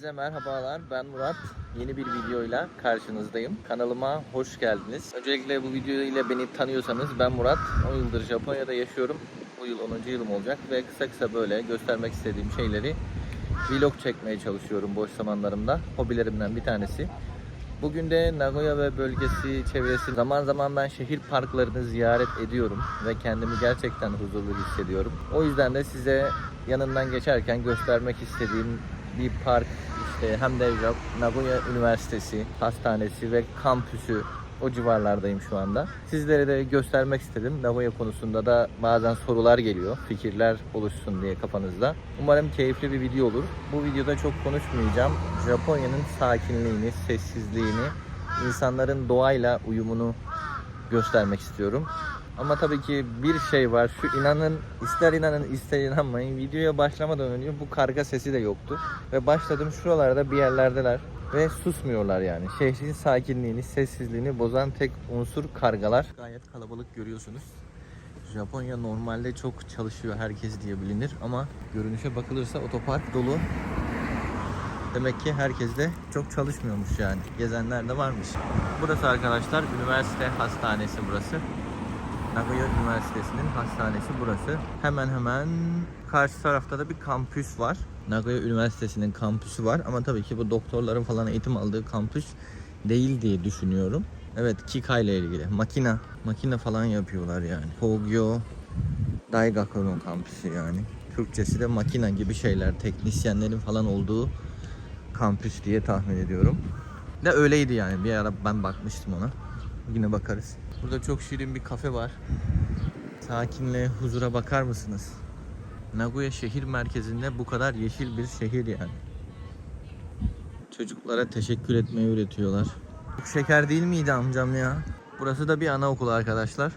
Herkese merhabalar. Ben Murat. Yeni bir videoyla karşınızdayım. Kanalıma hoş geldiniz. Öncelikle bu video ile beni tanıyorsanız ben Murat. 10 yıldır Japonya'da yaşıyorum. Bu yıl 10. yılım olacak ve kısa kısa böyle göstermek istediğim şeyleri vlog çekmeye çalışıyorum boş zamanlarımda. Hobilerimden bir tanesi. Bugün de Nagoya ve bölgesi çevresi zaman zaman ben şehir parklarını ziyaret ediyorum ve kendimi gerçekten huzurlu hissediyorum. O yüzden de size yanından geçerken göstermek istediğim bir park hem de Nagoya Üniversitesi, hastanesi ve kampüsü o civarlardayım şu anda. Sizlere de göstermek istedim. Nagoya konusunda da bazen sorular geliyor. Fikirler oluşsun diye kafanızda. Umarım keyifli bir video olur. Bu videoda çok konuşmayacağım. Japonya'nın sakinliğini, sessizliğini, insanların doğayla uyumunu göstermek istiyorum. Ama tabii ki bir şey var. Şu inanın, ister inanın ister inanmayın. Videoya başlamadan önce bu karga sesi de yoktu. Ve başladım şuralarda bir yerlerdeler. Ve susmuyorlar yani. Şehrin sakinliğini, sessizliğini bozan tek unsur kargalar. Gayet kalabalık görüyorsunuz. Japonya normalde çok çalışıyor herkes diye bilinir ama görünüşe bakılırsa otopark dolu. Demek ki herkes de çok çalışmıyormuş yani. Gezenler de varmış. Burası arkadaşlar üniversite hastanesi burası. Nagoya Üniversitesi'nin hastanesi burası. Hemen hemen karşı tarafta da bir kampüs var. Nagoya Üniversitesi'nin kampüsü var ama tabii ki bu doktorların falan eğitim aldığı kampüs değil diye düşünüyorum. Evet Kika ile ilgili. Makina. Makine falan yapıyorlar yani. Kogyo Daigaku'nun kampüsü yani. Türkçesi de makina gibi şeyler. Teknisyenlerin falan olduğu kampüs diye tahmin ediyorum. De öyleydi yani. Bir ara ben bakmıştım ona. Yine bakarız. Burada çok şirin bir kafe var. Sakinle huzura bakar mısınız? Nagoya şehir merkezinde bu kadar yeşil bir şehir yani. Çocuklara teşekkür etmeyi öğretiyorlar. Çok şeker değil miydi amcam ya? Burası da bir anaokulu arkadaşlar.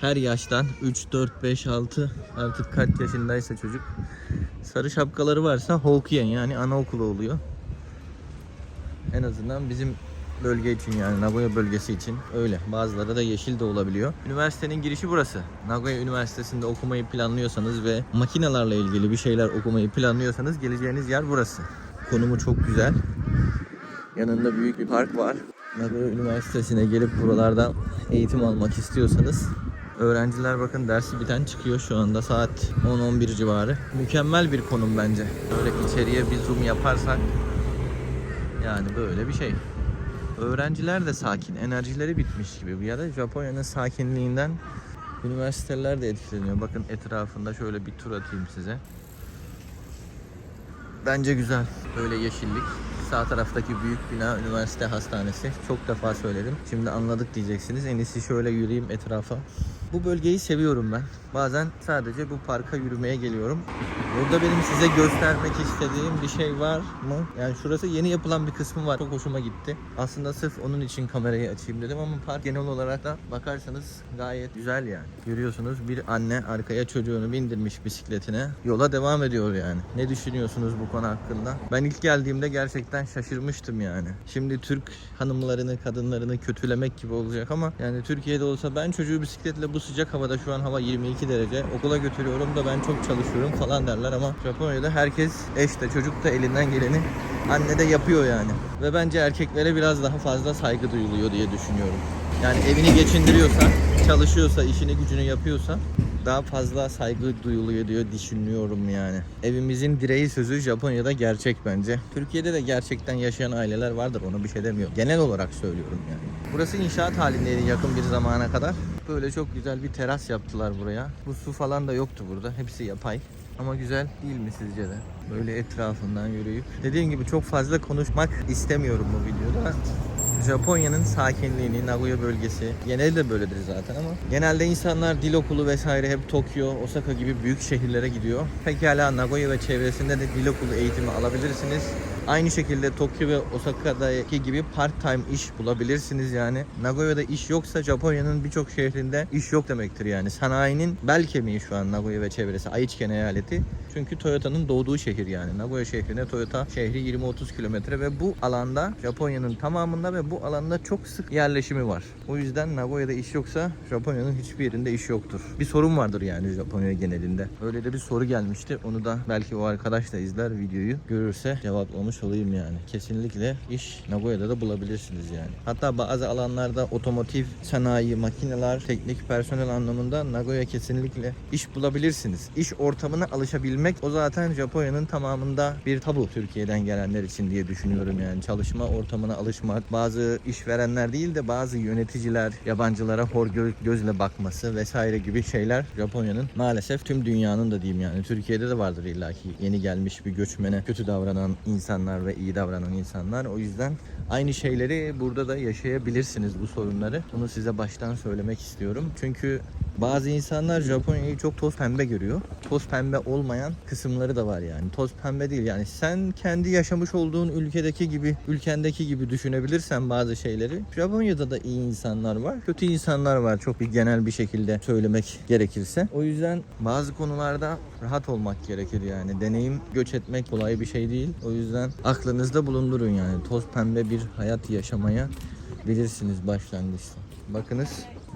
Her yaştan 3, 4, 5, 6 artık kaç yaşındaysa çocuk. Sarı şapkaları varsa Hokkien yani anaokulu oluyor. En azından bizim bölge için yani Nagoya bölgesi için öyle. Bazıları da yeşil de olabiliyor. Üniversitenin girişi burası. Nagoya Üniversitesi'nde okumayı planlıyorsanız ve makinelerle ilgili bir şeyler okumayı planlıyorsanız geleceğiniz yer burası. Konumu çok güzel. Yanında büyük bir park var. Nagoya Üniversitesi'ne gelip buralardan eğitim almak istiyorsanız Öğrenciler bakın dersi biten çıkıyor şu anda saat 10-11 civarı. Mükemmel bir konum bence. Böyle içeriye bir zoom yaparsak yani böyle bir şey. Öğrenciler de sakin, enerjileri bitmiş gibi. Ya da Japonya'nın sakinliğinden üniversiteler de etkileniyor. Bakın etrafında şöyle bir tur atayım size. Bence güzel. Böyle yeşillik. Sağ taraftaki büyük bina üniversite hastanesi. Çok defa söyledim. Şimdi anladık diyeceksiniz. En iyisi şöyle yürüyeyim etrafa. Bu bölgeyi seviyorum ben. Bazen sadece bu parka yürümeye geliyorum. Burada benim size göstermek istediğim bir şey var mı? Yani şurası yeni yapılan bir kısmı var. Çok hoşuma gitti. Aslında sırf onun için kamerayı açayım dedim ama park genel olarak da bakarsanız gayet güzel yani. Görüyorsunuz bir anne arkaya çocuğunu bindirmiş bisikletine. Yola devam ediyor yani. Ne düşünüyorsunuz bu konu hakkında? Ben ilk geldiğimde gerçekten şaşırmıştım yani. Şimdi Türk hanımlarını, kadınlarını kötülemek gibi olacak ama yani Türkiye'de olsa ben çocuğu bisikletle bu sıcak havada şu an hava 22 derece okula götürüyorum da ben çok çalışıyorum falan derler ama Japonya'da herkes eş de çocuk da elinden geleni anne de yapıyor yani. Ve bence erkeklere biraz daha fazla saygı duyuluyor diye düşünüyorum. Yani evini geçindiriyorsa, çalışıyorsa, işini gücünü yapıyorsa daha fazla saygı duyuluyor diye düşünüyorum yani. Evimizin direği sözü Japonya'da gerçek bence. Türkiye'de de gerçekten yaşayan aileler vardır ona bir şey demiyorum. Genel olarak söylüyorum yani. Burası inşaat halindeydi yakın bir zamana kadar. Böyle çok güzel bir teras yaptılar buraya. Bu su falan da yoktu burada. Hepsi yapay. Ama güzel değil mi sizce de? Böyle etrafından yürüyüp. Dediğim gibi çok fazla konuşmak istemiyorum bu videoda. Japonya'nın sakinliğini, Nagoya bölgesi genelde böyledir zaten ama genelde insanlar dil okulu vesaire hep Tokyo, Osaka gibi büyük şehirlere gidiyor. Pekala Nagoya ve çevresinde de dil okulu eğitimi alabilirsiniz. Aynı şekilde Tokyo ve Osaka'daki gibi part-time iş bulabilirsiniz yani. Nagoya'da iş yoksa Japonya'nın birçok şehrinde iş yok demektir yani. Sanayinin bel kemiği şu an Nagoya ve çevresi, Aichiken eyaleti. Çünkü Toyota'nın doğduğu şehir yani. Nagoya şehrine Toyota şehri 20-30 kilometre ve bu alanda Japonya'nın tamamında ve bu alanda çok sık yerleşimi var. O yüzden Nagoya'da iş yoksa Japonya'nın hiçbir yerinde iş yoktur. Bir sorun vardır yani Japonya genelinde. Öyle de bir soru gelmişti. Onu da belki o arkadaş da izler videoyu görürse cevaplamış olayım yani. Kesinlikle iş Nagoya'da da bulabilirsiniz yani. Hatta bazı alanlarda otomotiv, sanayi, makineler, teknik personel anlamında Nagoya kesinlikle iş bulabilirsiniz. İş ortamına alışabilmek o zaten Japonya'nın tamamında bir tabu Türkiye'den gelenler için diye düşünüyorum yani. Çalışma ortamına alışmak, bazı işverenler değil de bazı yöneticiler yabancılara hor gö- gözle bakması vesaire gibi şeyler Japonya'nın maalesef tüm dünyanın da diyeyim yani. Türkiye'de de vardır illaki yeni gelmiş bir göçmene kötü davranan insanlar ve iyi davranan insanlar. O yüzden aynı şeyleri burada da yaşayabilirsiniz bu sorunları. Bunu size baştan söylemek istiyorum. Çünkü bazı insanlar Japonya'yı çok toz pembe görüyor. Toz pembe olmayan kısımları da var yani. Toz pembe değil yani sen kendi yaşamış olduğun ülkedeki gibi, ülkendeki gibi düşünebilirsen bazı şeyleri. Japonya'da da iyi insanlar var, kötü insanlar var çok bir genel bir şekilde söylemek gerekirse. O yüzden bazı konularda rahat olmak gerekir yani. Deneyim göç etmek kolay bir şey değil. O yüzden aklınızda bulundurun yani. Toz pembe bir hayat yaşamaya bilirsiniz başlangıçta. Bakınız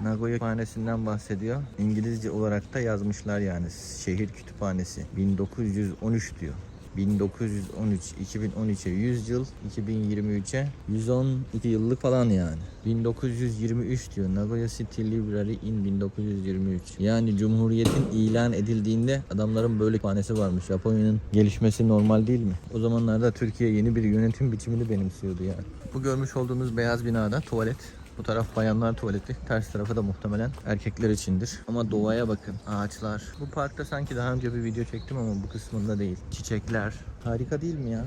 Nagoya kütüphanesinden bahsediyor. İngilizce olarak da yazmışlar yani. Şehir kütüphanesi. 1913 diyor. 1913, 2013'e 100 yıl, 2023'e 112 yıllık falan yani. 1923 diyor. Nagoya City Library in 1923. Yani Cumhuriyet'in ilan edildiğinde adamların böyle kütüphanesi varmış. Japonya'nın gelişmesi normal değil mi? O zamanlarda Türkiye yeni bir yönetim biçimini benimsiyordu yani. Bu görmüş olduğunuz beyaz binada tuvalet. Bu taraf bayanlar tuvaleti. Ters tarafı da muhtemelen erkekler içindir. Ama doğaya bakın. Ağaçlar. Bu parkta sanki daha önce bir video çektim ama bu kısmında değil. Çiçekler. Harika değil mi ya?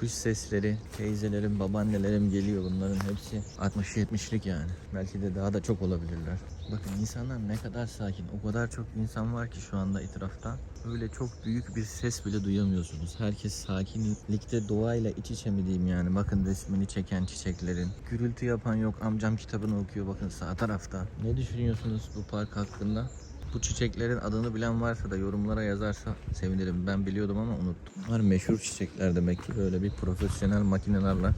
Kuş sesleri, teyzelerim, babaannelerim geliyor bunların hepsi 60-70'lik yani. Belki de daha da çok olabilirler. Bakın insanlar ne kadar sakin. O kadar çok insan var ki şu anda etrafta. Öyle çok büyük bir ses bile duyamıyorsunuz. Herkes sakinlikte doğayla iç içe mi diyeyim yani. Bakın resmini çeken çiçeklerin. Gürültü yapan yok. Amcam kitabını okuyor bakın sağ tarafta. Ne düşünüyorsunuz bu park hakkında? Bu çiçeklerin adını bilen varsa da yorumlara yazarsa sevinirim. Ben biliyordum ama unuttum. Bunlar meşhur çiçekler demek ki böyle bir profesyonel makinelerle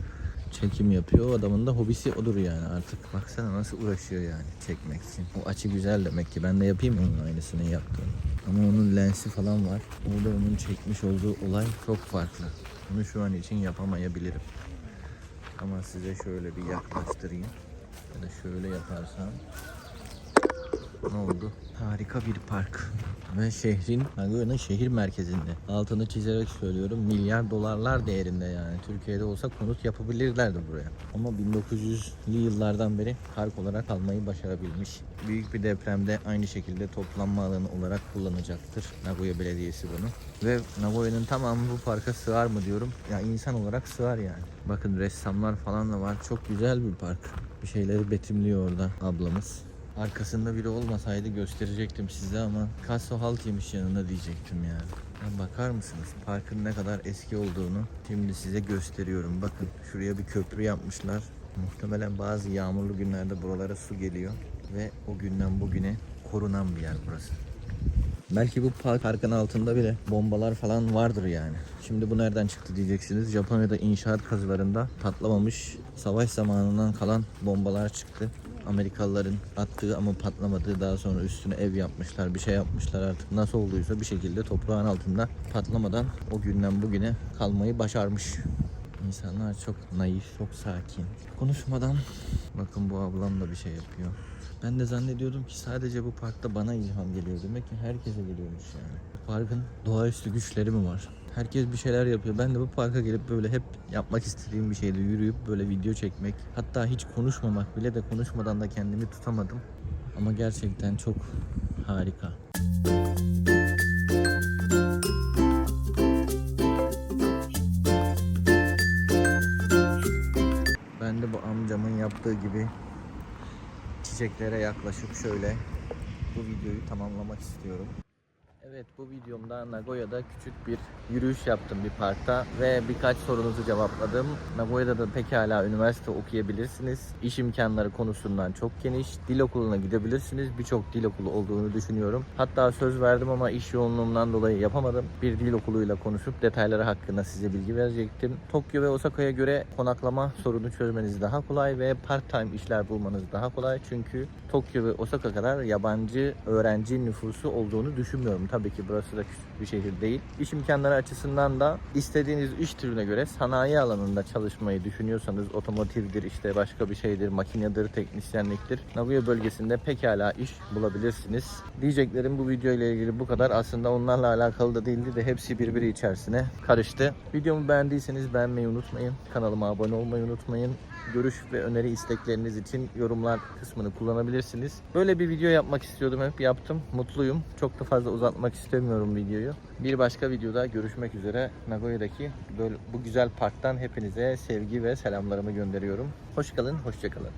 çekim yapıyor. O adamın da hobisi odur yani artık. Baksana nasıl uğraşıyor yani çekmek için. O açı güzel demek ki. Ben de yapayım onun aynısını yaptığını. Ama onun lensi falan var. Orada onun çekmiş olduğu olay çok farklı. Bunu şu an için yapamayabilirim. Ama size şöyle bir yaklaştırayım. Ya da şöyle yaparsam ne oldu? Harika bir park. Ve şehrin, Nagoya'nın şehir merkezinde. Altını çizerek söylüyorum milyar dolarlar değerinde yani. Türkiye'de olsa konut yapabilirlerdi buraya. Ama 1900'lü yıllardan beri park olarak kalmayı başarabilmiş. Büyük bir depremde aynı şekilde toplanma alanı olarak kullanacaktır Nagoya Belediyesi bunu. Ve Nagoya'nın tamamı bu parka sığar mı diyorum. Ya insan olarak sığar yani. Bakın ressamlar falan da var. Çok güzel bir park. Bir şeyleri betimliyor orada ablamız. Arkasında biri olmasaydı gösterecektim size ama Kaso Halti'ymiş yanında diyecektim yani. Ya bakar mısınız parkın ne kadar eski olduğunu şimdi size gösteriyorum. Bakın şuraya bir köprü yapmışlar. Muhtemelen bazı yağmurlu günlerde buralara su geliyor ve o günden bugüne korunan bir yer burası. Belki bu park- parkın altında bile bombalar falan vardır yani. Şimdi bu nereden çıktı diyeceksiniz. Japonya'da inşaat kazılarında patlamamış savaş zamanından kalan bombalar çıktı. Amerikalıların attığı ama patlamadığı daha sonra üstüne ev yapmışlar bir şey yapmışlar artık nasıl olduysa bir şekilde toprağın altında patlamadan o günden bugüne kalmayı başarmış. İnsanlar çok naif, çok sakin. Konuşmadan bakın bu ablam da bir şey yapıyor. Ben de zannediyordum ki sadece bu parkta bana ilham geliyor. Demek ki herkese geliyormuş yani. Parkın doğaüstü güçleri mi var? Herkes bir şeyler yapıyor. Ben de bu parka gelip böyle hep yapmak istediğim bir şeydi. Yürüyüp böyle video çekmek. Hatta hiç konuşmamak bile de konuşmadan da kendimi tutamadım. Ama gerçekten çok harika. Ben de bu amcamın yaptığı gibi çiçeklere yaklaşıp şöyle bu videoyu tamamlamak istiyorum. Evet bu videomda Nagoya'da küçük bir yürüyüş yaptım bir parkta ve birkaç sorunuzu cevapladım. Nagoya'da da pekala üniversite okuyabilirsiniz. İş imkanları konusundan çok geniş. Dil okuluna gidebilirsiniz. Birçok dil okulu olduğunu düşünüyorum. Hatta söz verdim ama iş yoğunluğumdan dolayı yapamadım. Bir dil okuluyla konuşup detayları hakkında size bilgi verecektim. Tokyo ve Osaka'ya göre konaklama sorunu çözmeniz daha kolay ve part-time işler bulmanız daha kolay. Çünkü Tokyo ve Osaka kadar yabancı öğrenci nüfusu olduğunu düşünmüyorum. Tabii ki burası da küçük bir şehir değil. İş imkanları açısından da istediğiniz iş türüne göre sanayi alanında çalışmayı düşünüyorsanız otomotivdir işte başka bir şeydir, makinedir, teknisyenliktir. Nagoya bölgesinde pekala iş bulabilirsiniz. Diyeceklerim bu video ile ilgili bu kadar. Aslında onlarla alakalı da değildi de hepsi birbiri içerisine karıştı. Videomu beğendiyseniz beğenmeyi unutmayın. Kanalıma abone olmayı unutmayın. Görüş ve öneri istekleriniz için yorumlar kısmını kullanabilirsiniz. Böyle bir video yapmak istiyordum hep yaptım. Mutluyum. Çok da fazla uzatmak istemiyorum videoyu. Bir başka videoda görüşmek üzere. Nagoya'daki böyle bu güzel parktan hepinize sevgi ve selamlarımı gönderiyorum. Hoş kalın, hoşça kalın.